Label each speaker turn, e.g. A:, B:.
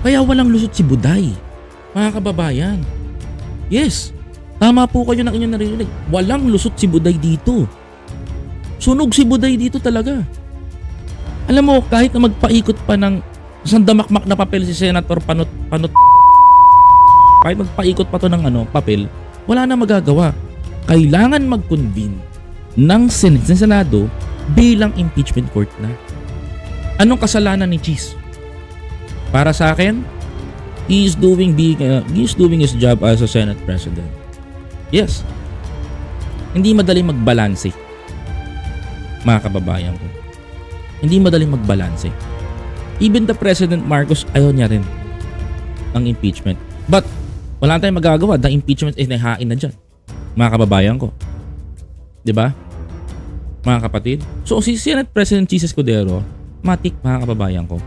A: Kaya walang lusot si Buday. Mga kababayan. Yes, tama po kayo ng inyong narinig. Walang lusot si Buday dito. Sunog si Buday dito talaga. Alam mo, kahit na magpaikot pa ng isang damakmak na papel si Senator Panot, Panot kahit magpaikot pa to ng ano, papel, wala na magagawa. Kailangan mag-convene ng Senate, ng Senado bilang impeachment court na. Anong kasalanan ni Cheese? Para sa akin, he is doing being uh, he is doing his job as a Senate President. Yes. Hindi madaling magbalanse. Mga kababayan ko. Hindi madaling magbalanse. Even the President Marcos ayaw niya rin ng impeachment. But wala tayong magagawa. The impeachment is nahain na dyan. Mga kababayan ko. 'Di ba? Mga kapatid. So si Senate President Jesus Cordero, matik mga kababayan ko.